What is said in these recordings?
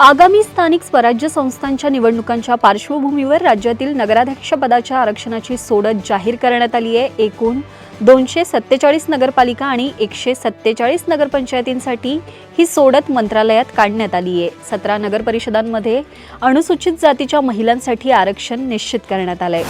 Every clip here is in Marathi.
आगामी स्थानिक स्वराज्य संस्थांच्या निवडणुकांच्या पार्श्वभूमीवर राज्यातील नगराध्यक्षपदाच्या आरक्षणाची सोडत जाहीर करण्यात आली आहे. एकूण दोनशे सत्तेचाळीस नगरपालिका आणि एकशे सत्तेचाळीस नगरपंचायतींसाठी ही सोडत मंत्रालयात काढण्यात आली आहे. सतरा नगरपरिषदांमध्ये अनुसूचित जातीच्या महिलांसाठी आरक्षण निश्चित करण्यात आलंय.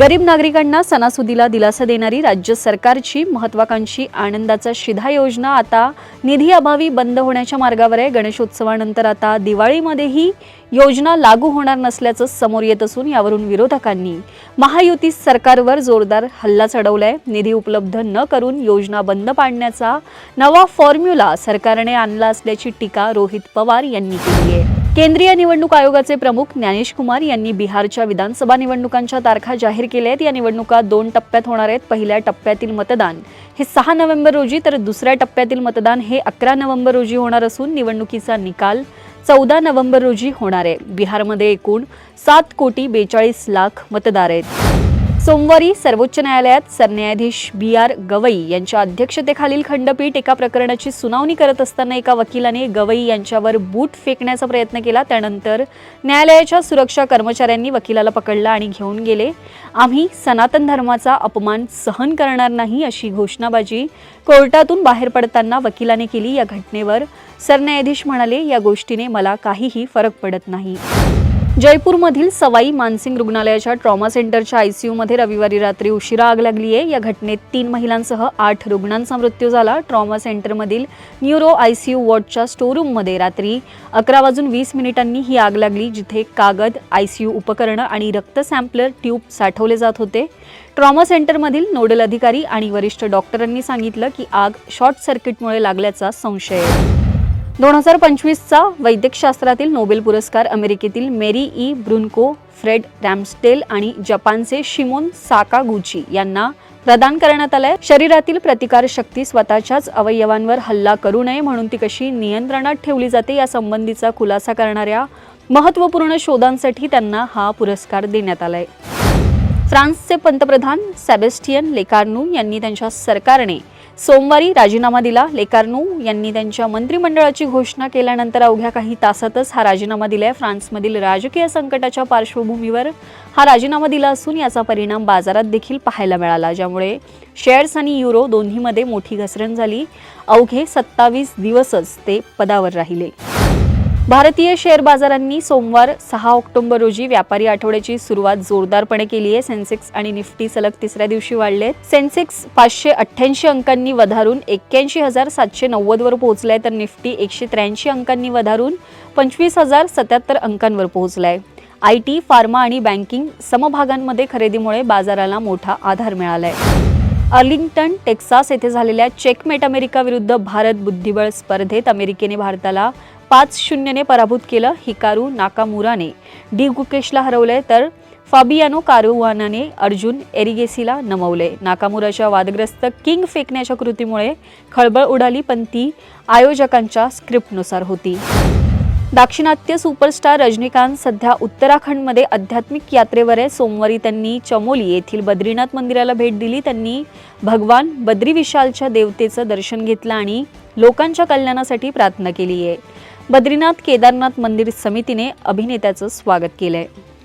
गरीब नागरिकांना सणासुदीला दिलासा देणारी राज्य सरकारची महत्वाकांक्षी आनंदाचा शिधा योजना आता निधी अभावी बंद होण्याच्या मार्गावर आहे. गणेशोत्सवानंतर आता दिवाळीमध्येही योजना लागू होणार नसल्याचं समोर येत असून यावरून विरोधकांनी महायुती सरकारवर जोरदार हल्ला चढवलाय. निधी उपलब्ध न करून योजना बंद पाडण्याचा नवा फॉर्म्युला सरकारने आणला असल्याची टीका रोहित पवार यांनी केली आहे. केंद्रीय निवडणूक आयोगाचे प्रमुख ज्ञानेश कुमार यांनी बिहारच्या विधानसभा निवडणुकांच्या तारखा जाहीर केल्या आहेत या निवडणुका दोन टप्प्यात होणार आहेत. पहिल्या टप्प्यातील मतदान हे सहा नोव्हेंबर रोजी तर दुसऱ्या टप्प्यातील मतदान हे अकरा नोव्हेंबर रोजी होणार असून निवडणुकीचा निकाल चौदा नोव्हेंबर रोजी होणार आहे. बिहारमध्ये एकूण सात कोटी बेचाळीस लाख मतदार आहेत. सोमवारी सर्वोच्च न्यायालयात सरन्यायाधीश बी आर गवई यांच्या अध्यक्षतेखालील खंडपीठ एका प्रकरणाची सुनावणी करत असताना एका वकिलाने गवई यांच्यावर बूट फेकण्याचा प्रयत्न केला. त्यानंतर न्यायालयाच्या सुरक्षा कर्मचाऱ्यांनी वकिलाला पकडला आणि घेऊन गेले. आम्ही सनातन धर्माचा अपमान सहन करणार नाही अशी घोषणाबाजी कोर्टातून बाहेर पडताना वकिलाने केली. या घटनेवर सरन्यायाधीश म्हणाले या गोष्टीने मला काहीही फरक पडत नाही. जयपूरमधील सवाई मानसिंग रुग्णालयाच्या ट्रॉमा सेंटरच्या आयसीयूमध्ये रविवारी रात्री उशिरा आग लागली आहे. या घटनेत तीन महिलांसह आठ रुग्णांचा मृत्यू झाला. ट्रॉमा सेंटरमधील न्यूरो आयसीयू वॉर्डच्या स्टोरूममध्ये रात्री अकरा वाजून वीस मिनिटांनी ही आग लागली जिथे कागद आयसीयू उपकरणं आणि रक्त सॅम्पलर ट्यूब साठवले जात होते. ट्रॉमा सेंटरमधील नोडल अधिकारी आणि वरिष्ठ डॉक्टरांनी सांगितलं की आग शॉर्ट सर्किटमुळे लागल्याचा संशय आहे. दोन हजार पंचवीसचा वैद्यकशास्त्रातील नोबेल पुरस्कार अमेरिकेतील मेरी ई ब्रुनको फ्रेड रॅम्स्टेल आणि जपानचे शिमोन साकागुची यांना प्रदान करण्यात आलाय. शरीरातील प्रतिकार शक्ती स्वतःच्याच अवयवांवर हल्ला करू नये म्हणून ती कशी नियंत्रणात ठेवली जाते या संबंधीचा खुलासा करणाऱ्या महत्त्वपूर्ण शोधांसाठी त्यांना हा पुरस्कार देण्यात आलाय. फ्रान्सचे पंतप्रधान सॅबेस्टियन लेकार्नू यांनी त्यांच्या सरकारने सोमवारी राजीनामा दिला. लेकार्नू यांनी त्यांच्या मंत्रिमंडळाची घोषणा केल्यानंतर अवघ्या काही तासातच हा राजीनामा दिलाय. फ्रान्समधील राजकीय संकटाच्या पार्श्वभूमीवर हा राजीनामा दिला असून याचा परिणाम बाजारात देखील पाहायला मिळाला ज्यामुळे शेअर्स आणि युरो दोन्हीमध्ये मोठी घसरण झाली. अवघे सत्तावीस दिवसच ते पदावर राहिले. भारतीय शेअर बाजारांनी सोमवार सहा ऑक्टोबर रोजी व्यापारी आठवड्याची सुरुवात जोरदारपणे केली आहे. सेन्सेक्स आणि निफ्टी सलग तिसऱ्या दिवशी वाढले सेन्सेक्स पाचशे अठ्ठ्याऐंशी अंकांनी वधारून एक्क्याऐंशी हजार सातशे नव्वदवर पोहोचलाय तर निफ्टी एकशे त्र्याऐंशी अंकांनी वधारून पंचवीस हजार सत्याहत्तर अंकांवर पोहोचलाय. आय टी फार्मा आणि बँकिंग समभागांमध्ये खरेदीमुळे बाजाराला मोठा आधार मिळालाय. अर्लिंग्टन टेक्सास येथे झालेल्या चेकमेट अमेरिका विरुद्ध भारत बुद्धिबळ स्पर्धेत अमेरिकेने भारताला पाच शून्यने पराभूत केलं हिकारू नाकामुराने. डी गुकेशला हरवलंय तर फाबियानो कारुवानाने अर्जुन एरिगेसीला नमवले. नाकामुराच्या वादग्रस्त किंग फेकण्याच्या कृतीमुळे खळबळ उडाली पण ती आयोजकांच्या स्क्रिप्टनुसार होती. दाक्षिणात्य सुपरस्टार रजनीकांत सध्या उत्तराखंडमध्ये आध्यात्मिक यात्रेवर आहे. सोमवारी त्यांनी चमोली येथील बद्रीनाथ मंदिराला भेट दिली. त्यांनी भगवान बद्री विशालच्या देवतेचं दर्शन घेतलं आणि लोकांच्या कल्याणासाठी प्रार्थना केली आहे बद्रीनाथ केदारनाथ मंदिर समितीने अभिनेत्याचं स्वागत केलंय.